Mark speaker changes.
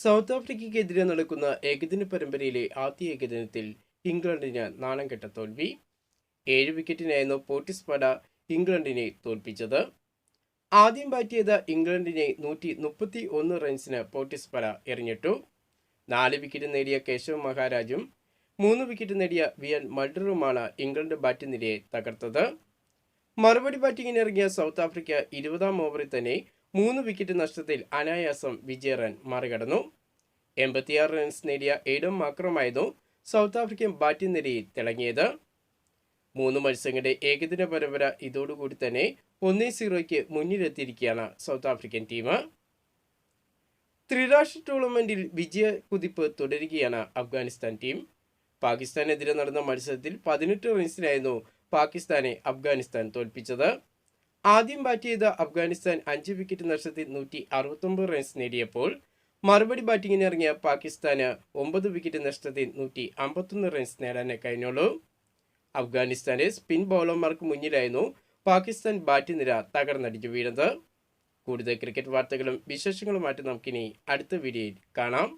Speaker 1: South ആഫ്രിക്കയ്ക്കെതിരെ നടക്കുന്ന ഏകദിന പരമ്പരയിലെ ആദ്യ ഏകദിനത്തിൽ ഇംഗ്ലണ്ടിന് നാണം കെട്ട തോൽവി. ഏഴ് വിക്കറ്റിനായിരുന്നു പോട്ടിസ്പട ഇംഗ്ലണ്ടിനെ തോൽപ്പിച്ചത്. ആദ്യം ബാറ്റ് ചെയ്ത ഇംഗ്ലണ്ടിനെ നൂറ്റി മുപ്പത്തി ഒന്ന് റൺസിന് പോട്ടിസ്പട എറിഞ്ഞിട്ടു. നാല് വിക്കറ്റ് നേടിയ കേശവ് മഹാരാജും മൂന്ന് വിക്കറ്റ് നേടിയ വി എൻ മൾഡറുമാണ് ഇംഗ്ലണ്ട് ബാറ്റ് നിരയെ തകർത്തത്. മറുപടി ബാറ്റിങ്ങിനിറങ്ങിയ സൗത്ത് ആഫ്രിക്ക ഇരുപതാം ഓവറിൽ തന്നെ മൂന്ന് വിക്കറ്റ് നഷ്ടത്തിൽ അനായാസം വിജയ റൺ മറികടന്നു. എൺപത്തിയാറ് റൺസ് നേടിയ എയ്ഡം മാക്രമായിരുന്നു സൗത്ത് ആഫ്രിക്കൻ ബാറ്റിംഗ് നിരയിൽ തിളങ്ങിയത്. മൂന്ന് മത്സരങ്ങളുടെ ഏകദിന പരമ്പര ഇതോടുകൂടി തന്നെ ഒന്നേ സീറോയ്ക്ക് മുന്നിലെത്തിയിരിക്കുകയാണ് സൗത്ത് ആഫ്രിക്കൻ ടീം ത്രിരാഷ്ട്ര ടൂർണമെന്റിൽ വിജയ കുതിപ്പ് തുടരുകയാണ് അഫ്ഗാനിസ്ഥാൻ ടീം പാകിസ്ഥാനെതിരെ നടന്ന മത്സരത്തിൽ പതിനെട്ട് റൺസിനായിരുന്നു പാകിസ്ഥാനെ അഫ്ഗാനിസ്ഥാൻ തോൽപ്പിച്ചത്. ആദ്യം ബാറ്റ് ചെയ്ത അഫ്ഗാനിസ്ഥാൻ അഞ്ച് വിക്കറ്റ് നഷ്ടത്തിൽ നൂറ്റി അറുപത്തൊമ്പത് റൺസ് നേടിയപ്പോൾ മറുപടി ബാറ്റിങ്ങിന് ഇറങ്ങിയ പാകിസ്ഥാന് ഒമ്പത് വിക്കറ്റ് നഷ്ടത്തിൽ നൂറ്റി അമ്പത്തൊന്ന് റൺസ് നേടാനേ കഴിഞ്ഞുള്ളൂ. അഫ്ഗാനിസ്ഥാന്റെ സ്പിൻ ബൗളർമാർക്ക് മുന്നിലായിരുന്നു പാകിസ്ഥാൻ ബാറ്റ് നിര തകർന്നടിച്ചു വീണത് കൂടുതൽ ക്രിക്കറ്റ് വാർത്തകളും വിശേഷങ്ങളുമായിട്ട് നമുക്കിനി അടുത്ത വീഡിയോയിൽ കാണാം.